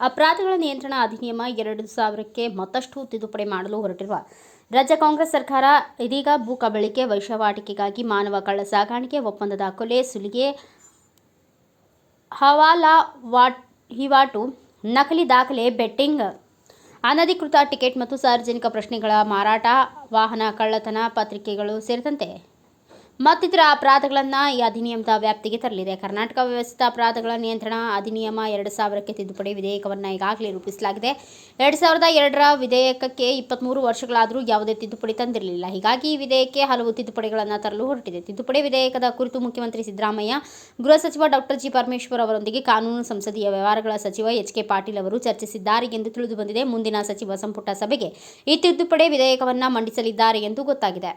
ಅಪರಾಧಗಳ ನಿಯಂತ್ರಣ ಅಧಿನಿಯಮ ಎರಡು ಸಾವಿರಕ್ಕೆ ಮತ್ತಷ್ಟು ತಿದ್ದುಪಡಿ ಮಾಡಲು ಹೊರಟಿರುವ ರಾಜ್ಯ ಕಾಂಗ್ರೆಸ್ ಸರ್ಕಾರ ಇದೀಗ ಭೂ ಕಬಳಿಕೆ ವೈಶವಾಟಿಕೆಗಾಗಿ ಮಾನವ ಕಳ್ಳ ಸಾಗಾಣಿಕೆ, ಒಪ್ಪಂದದ ಕೊಲೆ, ಸುಲಿಗೆ, ಹವಾಲಾ ವಾಟ್ ನಕಲಿ ದಾಖಲೆ, ಬೆಟ್ಟಿಂಗ್, ಅನಧಿಕೃತ ಟಿಕೆಟ್ ಮತ್ತು ಸಾರ್ವಜನಿಕ ಪ್ರಶ್ನೆಗಳ ಮಾರಾಟ, ವಾಹನ ಕಳ್ಳತನ ಪತ್ರಿಕೆಗಳು ಸೇರಿದಂತೆ ಮತ್ತಿತರ ಅಪರಾಧಗಳನ್ನು ಈ ಅಧಿನಿಯಮದ ವ್ಯಾಪ್ತಿಗೆ ತರಲಿದೆ. ಕರ್ನಾಟಕ ವ್ಯವಸ್ಥಿತ ಅಪರಾಧಗಳ ನಿಯಂತ್ರಣ ಅಧಿನಿಯಮ ಎರಡು ಸಾವಿರಕ್ಕೆ ತಿದ್ದುಪಡಿ ವಿಧೇಯಕವನ್ನು ಈಗಾಗಲೇ ರೂಪಿಸಲಾಗಿದೆ. ಎರಡು ಸಾವಿರದ ಎರಡರ ವಿಧೇಯಕಕ್ಕೆ ಇಪ್ಪತ್ತ್ಮೂರು ವರ್ಷಗಳಾದರೂ ಯಾವುದೇ ತಿದ್ದುಪಡಿ ತಂದಿರಲಿಲ್ಲ. ಹೀಗಾಗಿ ಈ ವಿಧೇಯಕಕ್ಕೆ ಹಲವು ತಿದ್ದುಪಡಿಗಳನ್ನು ತರಲು ಹೊರಟಿದೆ. ತಿದ್ದುಪಡಿ ವಿಧೇಯಕದ ಕುರಿತು ಮುಖ್ಯಮಂತ್ರಿ ಸಿದ್ದರಾಮಯ್ಯ, ಗೃಹ ಸಚಿವ ಡಾಕ್ಟರ್ ಜಿ ಪರಮೇಶ್ವರ್ ಅವರೊಂದಿಗೆ ಕಾನೂನು ಸಂಸದೀಯ ವ್ಯವಹಾರಗಳ ಸಚಿವ ಎಚ್ ಕೆ ಪಾಟೀಲ್ ಅವರು ಚರ್ಚಿಸಿದ್ದಾರೆ ಎಂದು ತಿಳಿದುಬಂದಿದೆ ಮುಂದಿನ ಸಚಿವ ಸಂಪುಟ ಸಭೆಗೆ ಈ ತಿದ್ದುಪಡಿ ವಿಧೇಯಕವನ್ನು ಮಂಡಿಸಲಿದ್ದಾರೆ ಎಂದು ಗೊತ್ತಾಗಿದೆ.